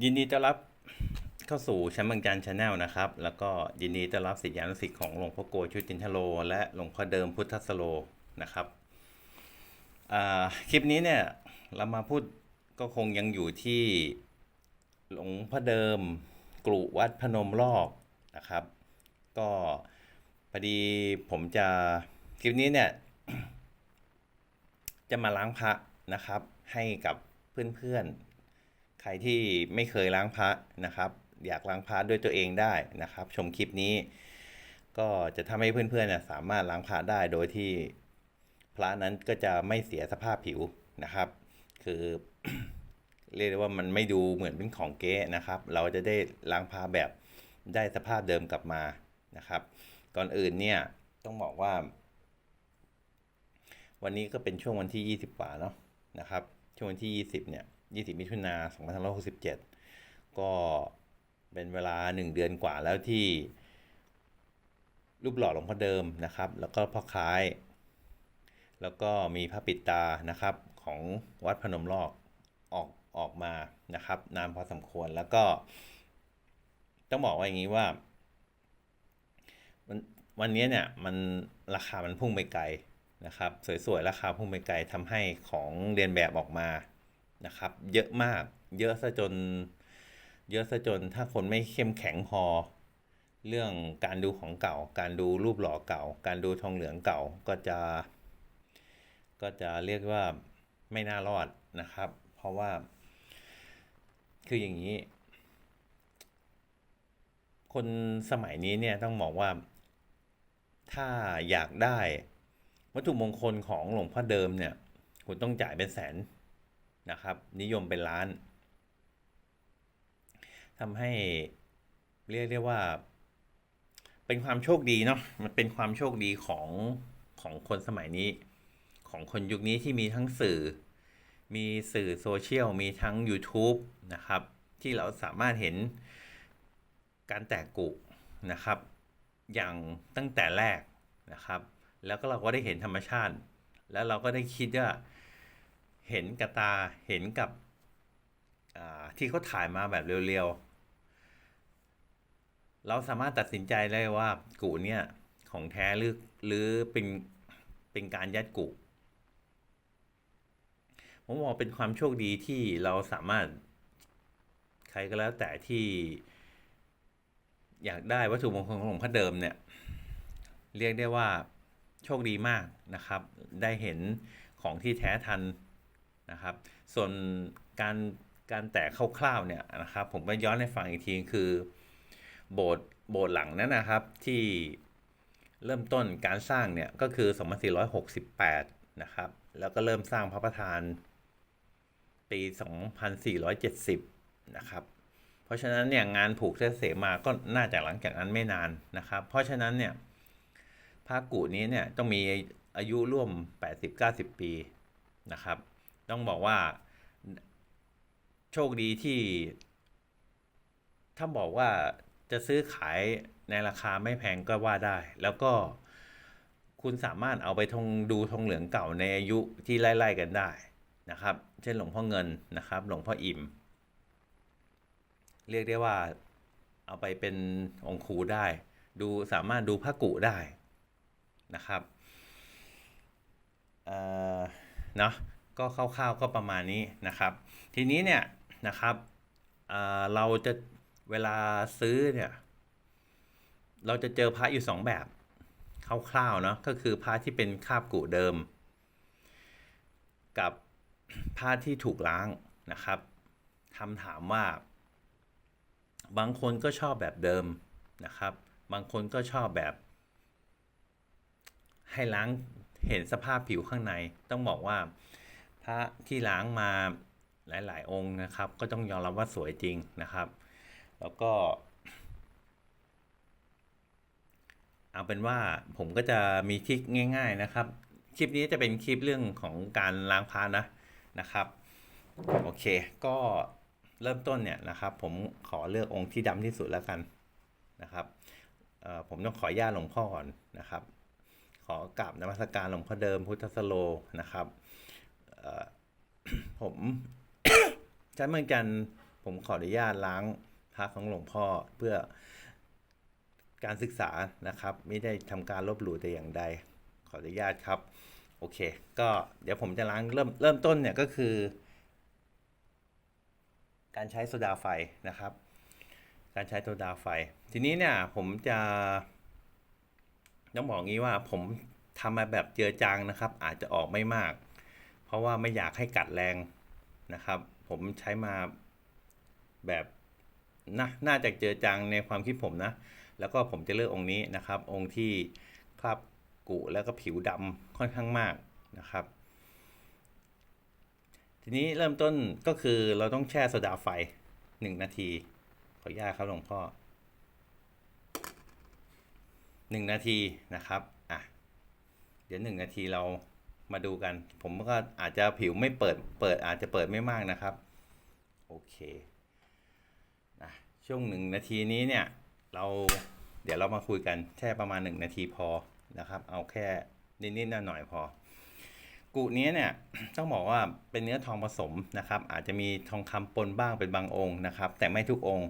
ยินดีต้อนรับเข้าสู่ชั้นเมืองจันชาแนลนะครับ แล้วก็ยินดีต้อนรับศิษยานุศิษย์ของหลวงพ่อโกชุตินทโล และหลวงพ่อเดิมพุทธสโลนะครับคลิปนี้เนี่ยเรามาพูดก็คงยังอยู่ที่หลวงพ่อเดิมกรุวัดพนมลอกนะครับ ก็พอดีผมจะคลิปนี้เนี่ยจะมาล้างพระนะครับให้กับเพื่อนๆ ใครที่ไม่เคยล้างพระนะครับ อยากล้างพระด้วยตัวเองได้นะครับ ชมคลิปนี้ก็จะทำให้เพื่อนๆนี่ยสามารถล้างพระได้โดยที่พระนั้นก็จะไม่เสียสภาพผิวนะครับ คือเรียกได้ว่ามันไม่ดูเหมือนเป็นของเก๊นะครับ เราจะได้ล้างพระแบบได้สภาพเดิมกลับมานะครับ ก่อนอื่นเนี่ยต้องบอกว่า วันนี้ก็เป็นช่วงวันที่ 20กว่าเนาะนะครับ ช่วงวันที่ 20 เนี่ย 20 มิถุนา2567 ก็เป็นเวลา 1 เดือนกว่าแล้วที่รูปหล่อหลวงพ่อเดิมนะครับ แล้วก็พ่อค้าย แล้วก็มีพระปิดตานะครับของวัดพนมลอกออกออกมานะครับ นานพอสมควรแล้วก็ ต้องบอกว่าอย่างนี้ว่าวันวันนี้เนี่ยมันราคามันพุ่งไปไกลนะครับ สวยๆ ราคาพุ่งไปไกลทำให้ของเรียนแบบออกมา นะครับ เยอะมาก เยอะซะจน เยอะซะจนถ้าคนไม่เข้มแข็งพอ เรื่องการดูของเก่า การดูรูปหล่อเก่า การดูทองเหลืองเก่าก็จะ ก็จะเรียกว่าไม่น่ารอดนะครับ เพราะว่า คืออย่างนี้ คนสมัยนี้เนี่ยต้องบอกว่า ถ้าอยากได้ วัตถุมงคลของหลวงพ่อเดิมเนี่ยคุณต้องจ่ายเป็นแสน นะครับ นิยมเป็นล้านทำให้เรียกได้ว่า เป็นความโชคดีเนาะมันเป็นความโชคดีของของคนสมัยนี้ ของคนยุคนี้ที่มีทั้งสื่อ มีสื่อโซเชียล มีทั้ง YouTube นะครับ ที่เราสามารถเห็นการแตกกุนะครับ อย่างตั้งแต่แรกนะครับ แล้วก็เราก็ได้เห็นธรรมชาติ แล้วเราก็ได้คิดว่า เห็นกับตาเห็นกับที่เขาถ่ายมาแบบเร็วๆ เราสามารถตัดสินใจได้ว่ากูเนี่ยของแท้หรือหรือเป็นเป็นการยัดกุผมมองเป็นความโชคดีที่เราสามารถใครก็แล้วแต่ที่อยากได้วัตถุมงคลของหลวงพ่อเดิมเนี่ยเรียกได้ว่าโชคดีมากนะครับ ได้เห็นของที่แท้ทัน นะครับ ส่วนการการแตกคร่าวๆเนี่ยนะครับ ผมก็ย้อนให้ฟังอีกทีคือ โบสถ์โบสถ์หลังนั้นนะครับที่เริ่มต้นการสร้างเนี่ยก็คือ 2468 นะครับ แล้วก็เริ่มสร้างพระประธานปี 2470 นะครับ เพราะฉะนั้นเนี่ยงานผูกเสเสมาก็น่าจะหลังจากนั้นไม่นานนะครับ เพราะฉะนั้นเนี่ยพระกุนี้เนี่ยต้องมีอายุร่วม 80-90 ปีนะครับ ต้องบอกว่าโชคดีที่ ถ้าบอกว่าจะซื้อขายในราคาไม่แพงก็ว่าได้ แล้วก็คุณสามารถเอาไปทงดูทงเหลืองเก่าในอายุที่ไล่ๆกันได้นะครับ เช่นหลวงพ่อเงินนะครับ หลวงพ่ออิ่ม เรียกได้ว่าเอาไปเป็นองคูได้ ดูสามารถดูพระกุได้นะครับเอ่อเนาะ ก็คร่าวๆก็ประมาณนี้นะครับ ทีนี้เนี่ยนะครับเเราจะเวลาซื้อเนี่ยเราจะเจอพระอยู่สองแบบคร่าวๆเนาะก็คือพระที่เป็นคาบกุเดิม กับผ้าที่ถูกล้างนะครับคำถามว่า บางคนก็ชอบแบบเดิมนะครับ บางคนก็ชอบแบบ ให้ล้างเห็นสภาพผิวข้างในต้องบอกว่า พระที่ล้างมาหลาย ๆ องค์นะครับ ก็ต้องยอมรับว่าสวยจริงนะครับ แล้วก็ เอาเป็นว่าผมก็จะมีทริคง่าย ๆนะครับ คลิปนี้จะเป็นคลิปเรื่องของการล้างพระนะนะครับ โอเค ก็เริ่มต้นเนี่ยนะครับ ผมขอเลือกองค์ที่ดำที่สุดแล้วกันนะครับผมต้องขออนุญาตหลวงพ่อก่อนนะครับ ขอกราบนมัสการหลวงพ่อเดิมพุทธสโลนะครับ ผมชั้นเมืองจันทร์ผมขออนุญาตล้างพระของหลวงพ่อเพื่อการศึกษานะครับ ไม่ได้ทำการลบหลู่แต่อย่างใด ขออนุญาตครับ โอเค ก็เดี๋ยวผมจะล้างเริ่มเริ่มต้นเนี่ยก็คือ การใช้โซดาไฟนะครับ การใช้โซดาไฟ ทีนี้เนี่ยผมจะต้องบอกงี้ว่าผมทำมาแบบเจือจางนะครับ อาจจะออกไม่มาก ราะว่าไม่อยากให้กัดแรงนะครับ ผมใช้มาแบบนะน่าจะเจอจางในความคิดผมนะ แล้วก็ผมจะเลือกองค์นี้นะครับ องค์ที่คราบกุแล้วก็ผิวดำค่อนข้างมากนะครับ ทีนี้เริ่มต้นก็คือเราต้องแช่โซดาไฟหนึ่งนาที ขออนุญาตครับหลวงพ่อหนึ่งนาทีนะครับอะเดี๋ยวหนึ่งนาทีเรา มาดูกัน ผมก็อาจจะผิวไม่เปิดเปิดอาจจะเปิดไม่มากนะครับ โอเคนะช่วงหนึ่งนาทีนี้เนี่ย เราเดี๋ยวเรามาคุยกันแค่ประมาณหนึ่งนาทีพอนะครับ เอาแค่นิดๆหน่อยๆพอกุนี้เนี่ยต้องบอกว่าเป็นเนื้อทองผสมนะครับ อาจจะมีทองคำปนบ้างเป็นบางองค์นะครับ แต่ไม่ทุกองค์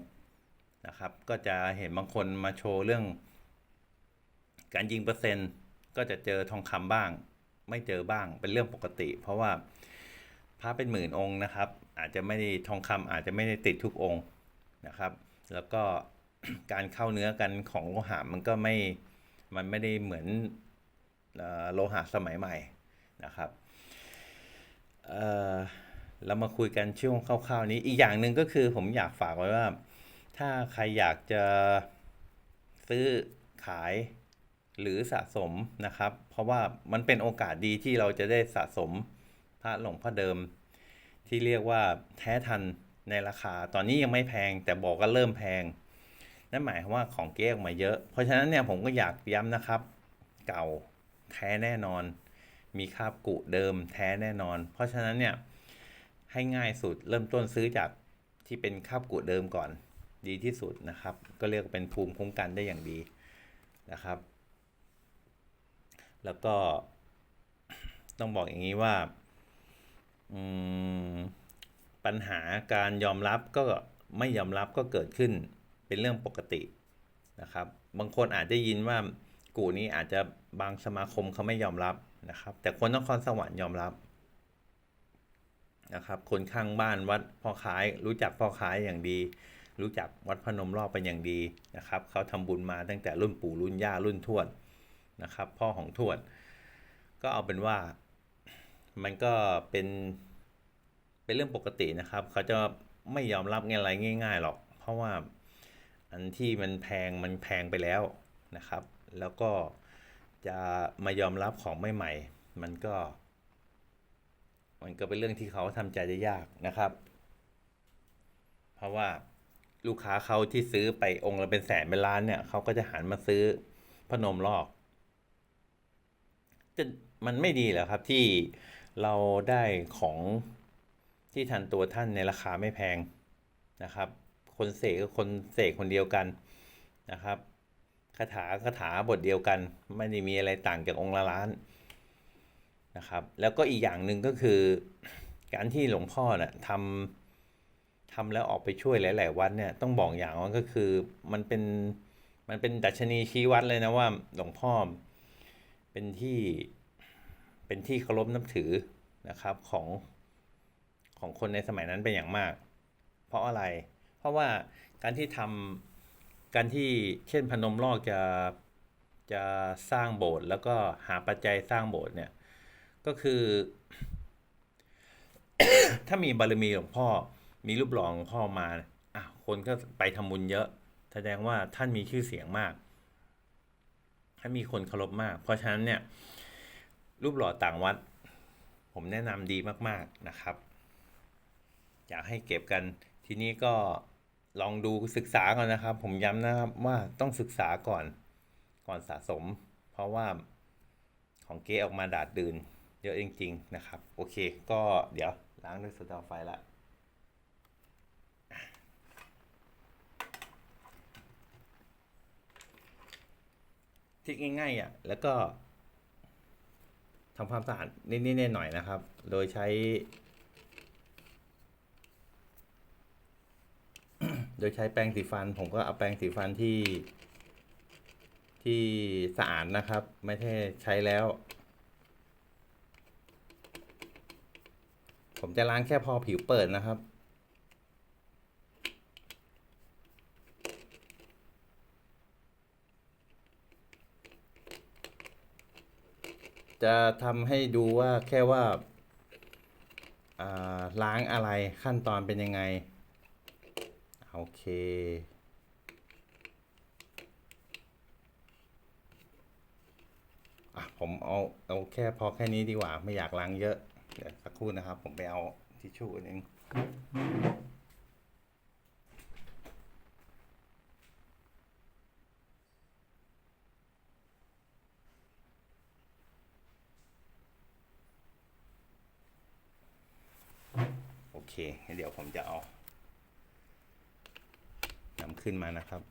นะครับ ก็จะเห็นบางคนมาโชว์เรื่อง การยิงเปอร์เซ็นต์ ก็จะเจอทองคำบ้าง ไม่เจอบ้างเป็นเรื่องปกติ เพราะว่าพระเป็นหมื่นองค์นะครับ อาจจะไม่ได้ทองคำอาจจะไม่ได้ติดทุกองค์นะครับ แล้วก็การเข้าเนื้อกันของโลหะมันก็ไม่มันไม่ได้เหมือนโลหะสมัยใหม่นะครับเออเรามาคุยกันช่วงคร่าวๆนี้อีกอย่างหนึ่งก็คือผมอยากฝากไว้ว่า ถ้าใครอยากจะซื้อขาย หรือสะสมนะครับ เพราะว่ามันเป็นโอกาสดีที่เราจะได้สะสมพระหลวงพ่อเดิม ที่เรียกว่าแท้ทันในราคา ตอนนี้ยังไม่แพงแต่บอกก็เริ่มแพงนั่นหมายความว่าของเก๊ออกมาเยอะ เพราะฉะนั้นเนี่ยผมก็อยากย้ำนะครับ เก่าแท้แน่นอน มีคาบกุเดิมแท้แน่นอน เพราะฉะนั้นเนี่ยให้ง่ายสุดเริ่มต้นซื้อจากที่เป็นคาบกุเดิมก่อนดีที่สุดนะครับ ก็เรียกเป็นภูมิคุ้มกันได้อย่างดีนะครับ แล้วก็ต้องบอกอย่างนี้ว่าปัญหาการยอมรับก็ไม่ยอมรับก็เกิดขึ้นเป็นเรื่องปกตินะครับ บางคนอาจจะยินว่ากูนี้อาจจะบางสมาคมเขาไม่ยอมรับนะครับ แต่คนนครสวรรค์ยอมรับนะครับ คนข้างบ้านวัดพ่อค้ายรู้จักพ่อค้ายอย่างดี รู้จักวัดพนมรอบเป็นอย่างดีนะครับเขาทำบุญมาตั้งแต่รุ่นปู่รุ่นย่ารุ่นทวด นะครับ พ่อของทวด ก็เอาเป็นว่ามันก็เป็นเป็นเรื่องปกตินะครับ เขาจะไม่ยอมรับอะไรง่าย ๆหรอก เพราะว่าอันที่มันแพงมันแพงไปแล้วนะครับ แล้วก็จะมายอมรับของใหม่ๆมันก็ มันก็เป็นเรื่องที่เขาทำใจได้ยากนะครับ เพราะว่าลูกค้าเขาที่ซื้อไปองค์ละเป็นแสนเป็นล้านเนี่ยเขาก็จะหันมาซื้อพนมลอก มันไม่ดีเหรอครับที่เราได้ของที่ทันตัวท่านในราคาไม่แพงนะครับ คนเสกก็คนเสกคนเดียวกันนะครับคาถาคาถาบทเดียวกัน ไม่ได้มีอะไรต่างจากองค์ละล้านนะครับ แล้วก็อีกอย่างหนึ่งก็คือ การที่หลวงพ่อนะ่ะทำทำแล้วออกไปช่วยหลาย ๆ วัดเนี่ยต้องบอกอย่างว่าก็คือมันเป็นมันเป็นดัชนีชี้วัดเลยนะว่าหลวงพ่อ เป็นที่เป็นที่เคารพนับถือนะครับของของคนในสมัยนั้นเป็นอย่างมาก เพราะอะไร เพราะว่าการที่ทำการที่เช่นพนมลอกจะจะสร้างโบสถ์แล้วก็หาปัจจัยสร้างโบสถ์เนี่ยก็คือ ถ้ามีบารมีหลวงพ่อมีรูปหล่อหลวงพ่อมาอะคนก็ไปทำบุญเยอะ แสดงว่าท่านมีชื่อเสียงมาก ถ้ามีคนเคารพมาก เพราะฉะนั้นเนี่ยรูปหล่อต่างวัด ผมแนะนำดีมากๆนะครับ อยากให้เก็บกันทีนี้ก็ลองดูศึกษาก่อนนะครับ ผมย้ำนะครับว่าต้องศึกษาก่อนก่อนสะสม เพราะว่าของเก๊ออกมาดาดดื่นเยอะจริง ๆ นะครับ โอเค ก็เดี๋ยวล้างด้วยโซดาไฟละ ที่ง่ายๆอะแล้วก็ทำความสะอาดนิดๆหน่อยๆนะครับ โดยใช้ โดยใช้แปรงสีฟัน ผมก็เอาแปรงสีฟันที่ ที่สะอาดนะครับ ไม่ใช่ใช้แล้ว ผมจะล้างแค่พอผิวเปิดนะครับ จะทำให้ดูว่าแค่ว่าล้างอะไรขั้นตอนเป็นยังไง โอเคอะผมเอาเอาแค่พอแค่นี้ดีกว่าไม่อยากล้างเยอะ เดี๋ยวสักครู่นะครับ ผมไปเอาทิชชู่อันนึง เค เดี๋ยวผมจะเอานำขึ้นมานะครับ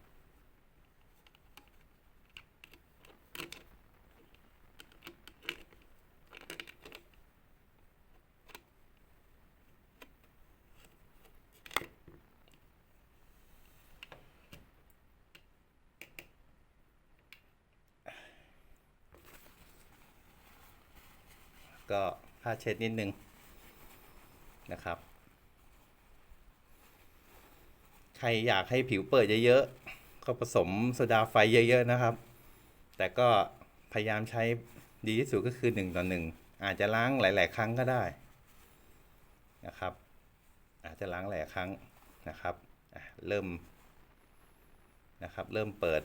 ก็ผ้าเช็ดนิดนึงนะครับ ใครอยากให้ผิวเปิดเยอะๆ ก็ผสมโซดาไฟเยอะๆนะครับ แต่ก็พยายามใช้ดีที่สุดก็คือหนึ่งต่อหนึ่งอาจจะล้างหลาย ๆ ครั้งก็ได้นะครับ อาจจะล้างหลายครั้งนะครับเริ่มนะครับ เริ่มเปิด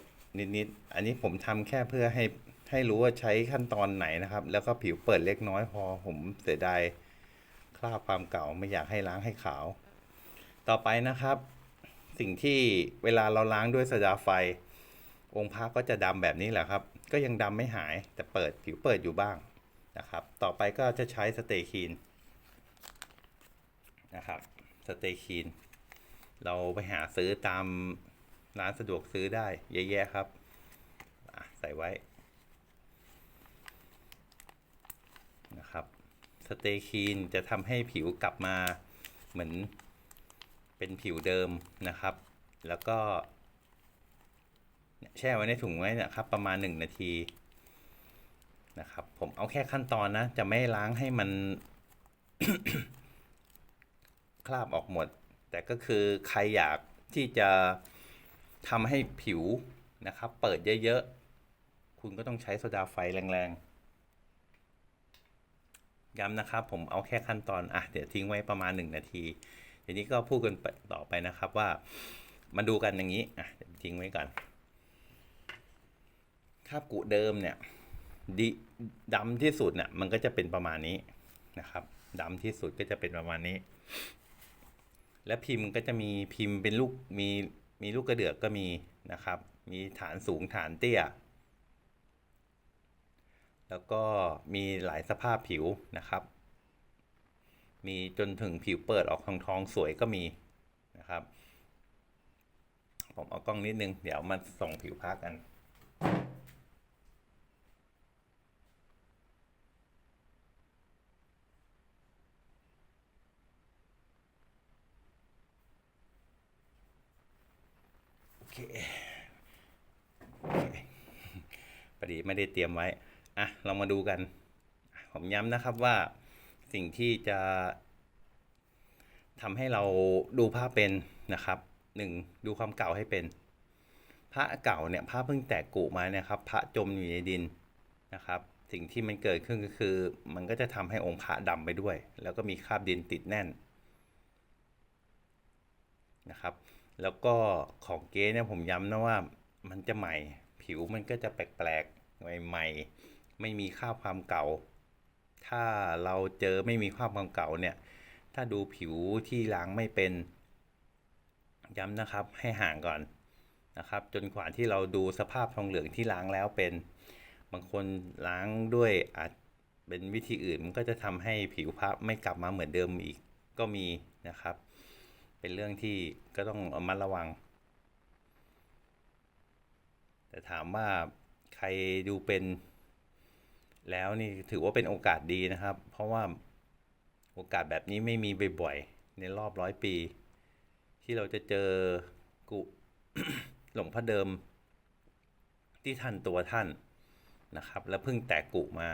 นิดๆ อันนี้ผมทำแค่เพื่อให้ให้รู้ว่าใช้ขั้นตอนไหนนะครับ แล้วก็ผิวเปิดเล็กน้อยพอผมเสียดายคราบความเก่าไม่อยากให้ล้างให้ขาว ต่อไปนะครับ สิ่งที่เวลาเราล้างด้วยโซดาไฟ องค์พระก็จะดำแบบนี้แหละครับ ก็ยังดำไม่หายแต่เปิดผิวเปิดอยู่บ้างนะครับ ต่อไปก็จะใช้สเตย์คีนนะครับสเตย์คีนเราไปหาซื้อตามร้านสะดวกซื้อได้เยอะแยะครับใส่ไว้นะครับสเตย์คีนจะทำให้ผิวกลับมาเหมือน เป็นผิวเดิมนะครับ แล้วก็แช่ไว้ในถุงไว้นะครับ ประมาณ 1 นาทีนะครับ ผมเอาแค่ขั้นตอนนะ จะไม่ล้างให้มัน คราบออกหมด แต่ก็คือใครอยากที่จะทำให้ผิวนะครับ เปิดเยอะๆ คุณก็ต้องใช้โซดาไฟแรงๆ ย้ำนะครับ ผมเอาแค่ขั้นตอน อะ เดี๋ยวทิ้งไว้ประมาณ 1 นาที ทีนี้ก็พูดกันต่อไปนะครับว่ามาดูกันอย่างนี้อะทิ้งไว้ก่อนคาบกุเดิมเนี่ยดิดำที่สุดเนี่ยมันก็จะเป็นประมาณนี้นะครับดำที่สุดก็จะเป็นประมาณนี้ และพิมพ์ก็จะมีพิมพ์เป็นลูกมีมีลูกกระเดือกก็มีนะครับ มีฐานสูงฐานเตี้ย แล้วก็มีหลายสภาพผิวนะครับ มีจนถึงผิวเปิดออกทองทองสวยก็มีนะครับ ผมเอากล้องนิดนึง เดี๋ยวมาส่องผิวพักกันโอเคโอเคพอดีไม่ได้เตรียมไว้ อะ เรามาดูกัน ผมย้ำนะครับว่า สิ่งที่จะทำให้เราดูภาพเป็นนะครับหนึ่งดูความเก่าให้เป็น พระเก่าเนี่ยพระเพิ่งแตกกุมาเนี่ยครับพระจมอยู่ในดินนะครับ สิ่งที่มันเกิดขึ้นก็คือ มันก็จะทำให้องค์พระดำไปด้วย แล้วก็มีคราบดินติดแน่นนะครับ แล้วก็ของเก๊เนี่ยผมย้ำนะว่ามันจะใหม่ ผิวมันก็จะแปลกๆใหม่ๆไม่มีคราบความเก่า ถ้าเราเจอไม่มีคราบความเก่าเนี่ย ถ้าดูผิวที่ล้างไม่เป็น ย้ำนะครับให้ห่างก่อนนะครับ จนกว่าที่เราดูสภาพทองเหลืองที่ล้างแล้วเป็น บางคนล้างด้วยอาจเป็นวิธีอื่นมันก็จะทำให้ผิวพระไม่กลับมาเหมือนเดิมอีกก็มีนะครับ เป็นเรื่องที่ก็ต้องระมัดระวัง แต่ถามว่าใครดูเป็น แล้วนี่ถือว่าเป็นโอกาสดีนะครับ เพราะว่าโอกาสแบบนี้ไม่มีบ่อยๆในรอบร้อยปี ที่เราจะเจอกุหลวงพ่อเดิมที่ท่านตัวท่านนะครับ แล้วเพิ่งแตกกุมา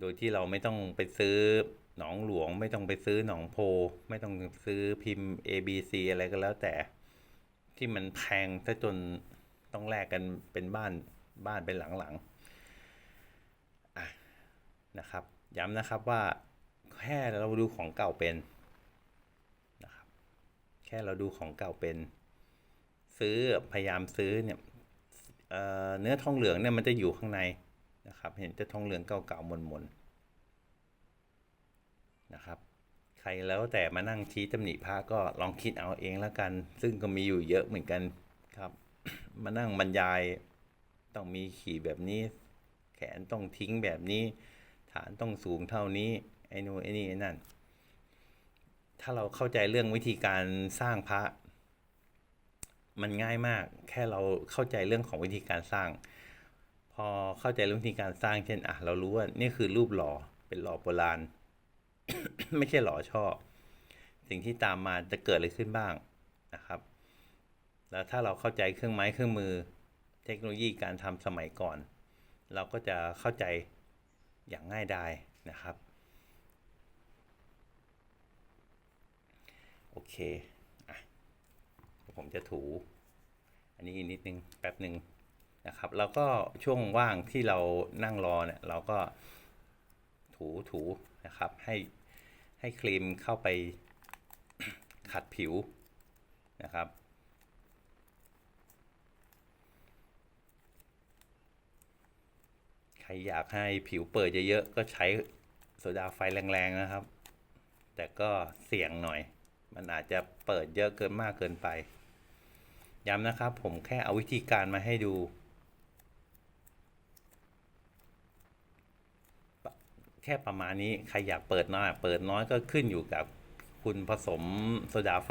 โดยที่เราไม่ต้องไปซื้อหนองหลวง ไม่ต้องไปซื้อหนองโพ ไม่ต้องซื้อพิมพ์ A B C อะไรก็แล้วแต่ที่มันแพงถ้าจนต้องแลกกันเป็นบ้านบ้านเป็นหลังๆอะนะครับ ย้ำนะครับว่าแค่เราดูของเก่าเป็นนะครับแค่เราดูของเก่าเป็น ซื้อพยายามซื้อเนี่ยเเนื้อทองเหลืองเนี่ยมันจะอยู่ข้างในนะครับ เห็นจะทองเหลืองเก่าๆมนๆนะครับใครแล้วแต่มานั่งชี้ตำหนิพระก็ลองคิดเอาเองแล้วกัน ซึ่งก็มีอยู่เยอะเหมือนกันครับ มานั่งบรรยายต้องมีขีดแบบนี้ แขนต้องทิ้งแบบนี้ ฐานต้องสูงเท่านี้ไอ้นู่นไอ้นี่ไอ้นั่น ถ้าเราเข้าใจเรื่องวิธีการสร้างพระ มันง่ายมาก แค่เราเข้าใจเรื่องของวิธีการสร้าง พอเข้าใจเรื่องวิธีการสร้างเช่นอะเรารู้ว่านี่คือรูปหล่อเป็นหล่อโบราณ ไม่ใช่หล่อช่อสิ่งที่ตามมาจะเกิดอะไรขึ้นบ้างนะครับ แล้วถ้าเราเข้าใจเครื่องไม้เครื่องมือ เทคโนโลยีการทำสมัยก่อน เราก็จะเข้าใจ อย่างง่ายดายนะครับ โอเคอะผมจะถู อันนี้อีกนิดนึงแป๊บหนึ่งนะครับ แล้วก็ช่วงว่างที่เรานั่งรอเนี่ยเราก็ถูถูนะครับ ให้ให้ครีมเข้าไปขัดผิวนะครับ ครอยากให้ผิวเปิดเยอะๆก็ใช้โซดาไฟแรงๆนะครับ แต่ก็เสี่ยงหน่อย มันอาจจะเปิดเยอะเกินมากเกินไป ย้ำนะครับ ผมแค่เอาวิธีการมาให้ดู แค่ประมาณนี้ใครอยากเปิดน้อย เปิดน้อยก็ขึ้นอยู่กับคุณผสมโซดาไฟ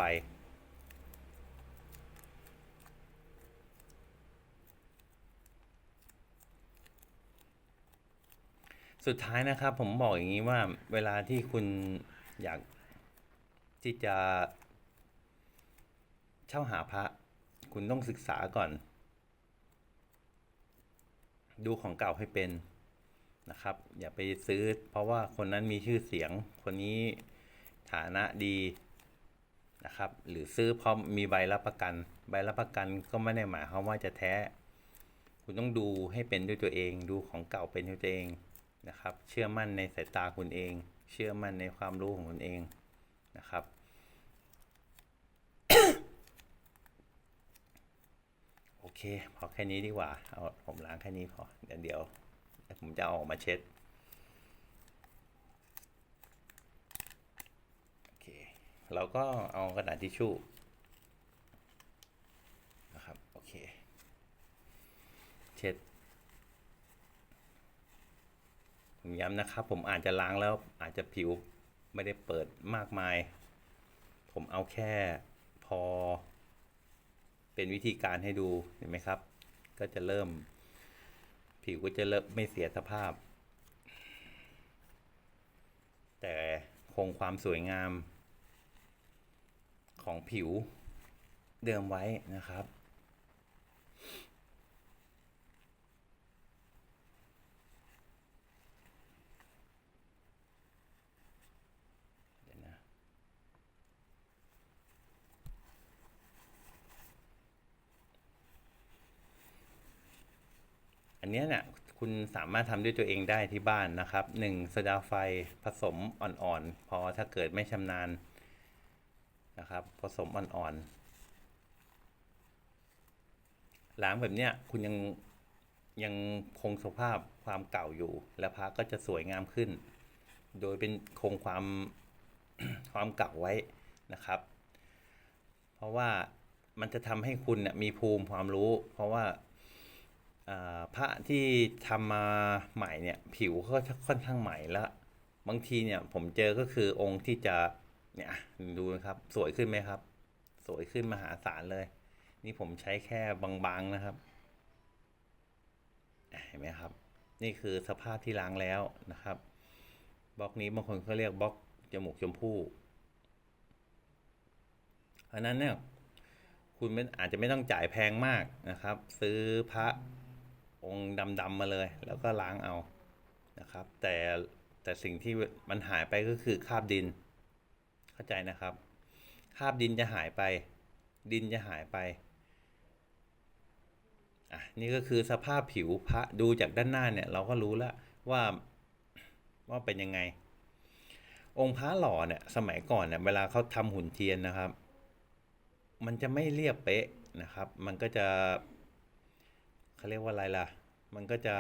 สุดท้ายนะครับ ผมบอกอย่างนี้ว่า เวลาที่คุณอยากที่จะเช่าหาพระ คุณต้องศึกษาก่อน ดูของเก่าให้เป็นนะครับ อย่าไปซื้อ เพราะว่าคนนั้นมีชื่อเสียง คนนี้ฐานะดีนะครับ หรือซื้อเพราะมีใบรับประกัน ใบรับประกันก็ไม่ได้หมายความว่าจะแท้ คุณต้องดูให้เป็นด้วยตัวเอง ดูของเก่าเป็นด้วยตัวเอง นะครับ เชื่อมั่นในสายตาคุณเอง เชื่อมั่นในความรู้ของคุณเองนะครับ โอเค พอแค่นี้ดีกว่า เอาผมล้างแค่นี้พอ เดี๋ยวเดี๋ยวผมจะเอาออกมาเช็ดโอเคเราก็เอากระดาษทิชชู่นะครับ โอเค เช็ด ผม ย้ำนะครับ ผมอาจจะล้างแล้วอาจจะผิวไม่ได้เปิดมากมาย ผมเอาแค่พอ เป็นวิธีการให้ดูเห็นไหมครับ ก็จะเริ่ม ผิวก็จะเริ่มไม่เสียสภาพ แต่คงความสวยงามของผิวเดิมไว้นะครับ เดี๋ยวนะ อันนี้เนี่ยคุณสามารถทำด้วยตัวเองได้ที่บ้านนะครับหนึ่งโซดาไฟผสมอ่อนๆ พอถ้าเกิดไม่ชำนาญนะครับ ผสมอ่อนๆล้างแบบเนี้ยคุณยังยังคงสภาพความเก่าอยู่ และพระก็จะสวยงามขึ้น โดยเป็นคงความความเก่าไว้นะครับ เพราะว่ามันจะทำให้คุณเนี่ยมีภูมิความรู้ เพราะว่า พระที่ทำมาใหม่เนี่ยผิวก็ค่อนข้างใหม่ล้วบางทีเนี่ยผมเจอก็คือองค์ที่จะเนี่ยดูนะครับสวยขึ้นไหมครับ สวยขึ้นมหาศาลเลย นี่ผมใช้แค่บางๆนะครับเห็นไหมครับ นี่คือสภาพที่ล้างแล้วนะครับบล็อกนี้บางคนเขาเรียกบล็อกจมูกชมพู่อันนั้นเนี่ยคุณอาจจะไม่ต้องจ่ายแพงมากนะครับ ซื้อพระ องค์ดำๆมาเลย แล้วก็ล้างเอานะครับ แต่แต่สิ่งที่มันหายไปก็คือคราบดิน เข้าใจนะครับคราบดินจะหายไป ดินจะหายไปอะนี่ก็คือสภาพผิวพระดูจากด้านหน้าเนี่ยเราก็รู้แล้วว่าว่าเป็นยังไง องค์พระหล่อเนี่ยสมัยก่อนเนี่ยเวลาเขาทำหุ่นเทียนนะครับ มันจะไม่เรียบเป๊ะนะครับ มันก็จะ เขาเรียกว่าอะไรล่ะ มันก็จะ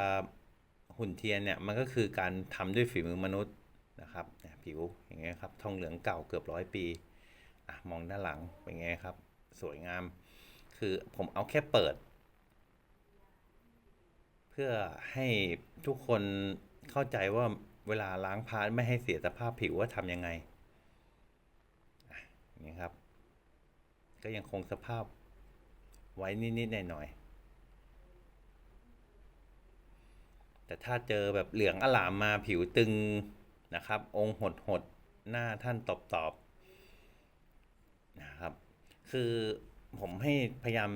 หุ่นเทียนเนี่ยมันก็คือการทำด้วยฝีมือมนุษย์นะครับผิวอย่างเงี้ยครับทองเหลืองเก่าเกือบร้อยปีอมองด้านหลังเป็นไงครับ สวยงาม คือผมเอาแค่เปิด เพื่อให้ทุกคนเข้าใจว่าเวลาล้างพาร์ทไม่ให้เสียสภาพผิวว่าทำยังไงอย่างนี้ครับ ก็ยังคงสภาพไว้นิดๆหน่อยๆ แต่ถ้าเจอแบบเหลืองอลามมาผิวตึงนะครับ องค์หดหดหน้าท่านตอบตอบนะครับ คือผมให้พยายาม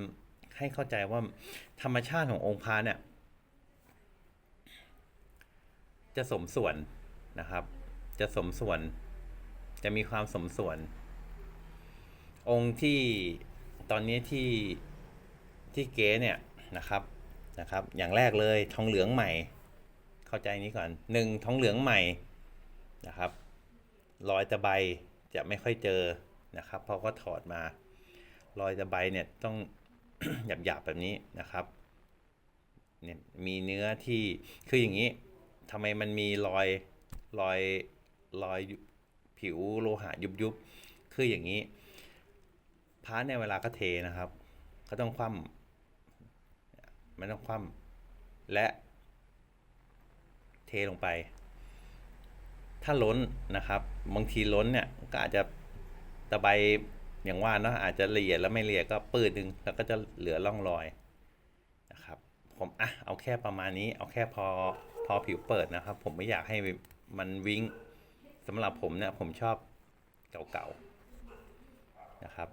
ให้เข้าใจว่าธรรมชาติขององค์พระเนี่ย จะสมส่วนนะครับ จะสมส่วน จะมีความสมส่วน องค์ที่ตอนนี้ที่ที่เก๊เนี่ยนะครับนะครับ อย่างแรกเลยทองเหลืองใหม่ เข้าใจนี้ก่อนหนึ่งทองเหลืองใหม่นะครับรอยตะไบจะไม่ค่อยเจอนะครับเพราะก็ถอดมารอยตะไบเนี่ยต้องหยาบๆแบบนี้นะครับเนี่ยมีเนื้อที่คืออย่างนี้ทำไมมันมีรอยรอยรอยผิวโลหะยุบยุบๆคืออย่างนี้พาร์ทในยเวลาก็เทนะครับ ก็ต้องคว่ำมันต้องคว่ำและ เทลงไป ถ้าล้นนะครับ บางทีล้นเนี่ยก็อาจจะตะไบอย่างว่าเนาะอาจจะละเอียดแล้วไม่ละเอียดก็ปืดหนึ่งแล้วก็จะเหลือร่องรอยนะครับ ผมอะเอาแค่ประมาณนี้ เอาแค่พอพอผิวเปิดนะครับ ผมไม่อยากให้มันวิ้งสำหรับผมเนี่ยผมชอบเก่าๆนะครับ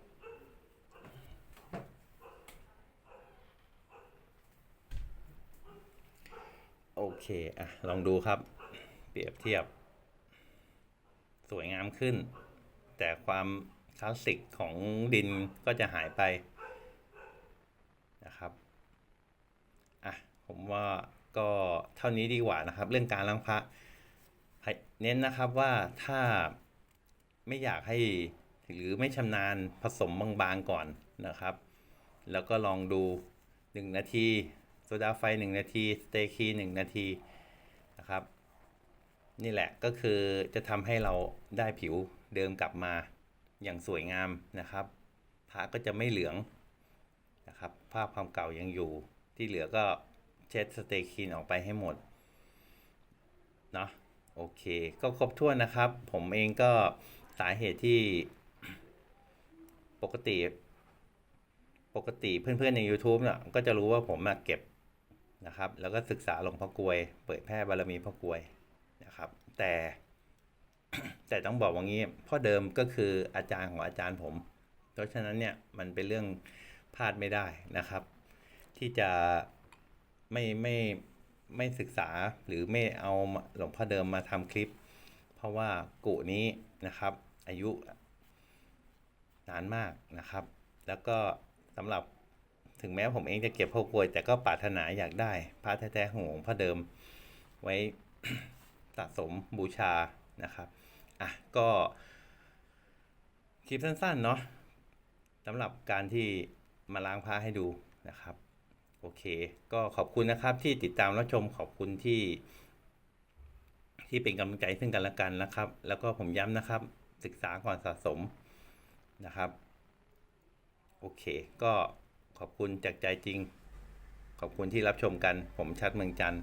โอเคอะลองดูครับ เปรียบเทียบ สวยงามขึ้น แต่ความคลาสสิกของดินก็จะหายไปนะครับอะผมว่าก็เท่านี้ดีกว่านะครับ เรื่องการล้างพระเน้นนะครับว่าถ้าไม่อยากให้หรือไม่ชำนาญผสมบางๆก่อนนะครับ แล้วก็ลองดู 1 นาที โซดาไฟ 1 นาที สเตย์คี1นาทีนะครับ นี่แหละก็คือจะทำให้เราได้ผิวเดิมกลับมาอย่างสวยงามนะครับพระก็จะไม่เหลืองนะครับ ภาพความเก่ายังอยู่ ที่เหลือก็เช็ดสเตย์คีนออกไปให้หมดเนาะโอเค ก็ครบถ้วนนะครับ ผมเองก็สาเหตุที่ปกติ ปกติเพื่อนๆใน YouTube เนี่ยก็จะรู้ว่าผมมาเก็บ นะครับ แล้วก็ศึกษาหลวงพ่อกวยเผยแพร่บารมีพ่อกวยนะครับ แต่แต่ต้องบอกว่างี้พ่อเดิมก็คืออาจารย์ของอาจารย์ผม เพราะฉะนั้นเนี่ยมันเป็นเรื่องพลาดไม่ได้นะครับ ที่จะไม่ไม่ไม่ศึกษาหรือไม่เอาหลวงพ่อเดิมมาทำคลิป เพราะว่ากุนี้นะครับ อายุนานมากนะครับ แล้วก็สำหรับ ถึงแม้ผมเองจะเก็บพ่อกลวย แต่ก็ปรารถนาอยากได้พระแท้ๆของหลวงพ่อเดิม ไว้สะสมบูชานะครับอะก็คลิปสั้นๆเนาะสำหรับการที่มาล้างพระให้ดูนะครับ โอเค ก็ขอบคุณนะครับที่ติดตามรับชมขอบคุณที่ ที่เป็นกำลังใจซึ่งกันและกันนะครับ แล้วก็ผมย้ำนะครับ ศึกษาก่อนสะสมนะครับ โอเค ก็ ขอบคุณจากใจจริง ขอบคุณที่รับชมกัน ผมชัดเมืองจันทร์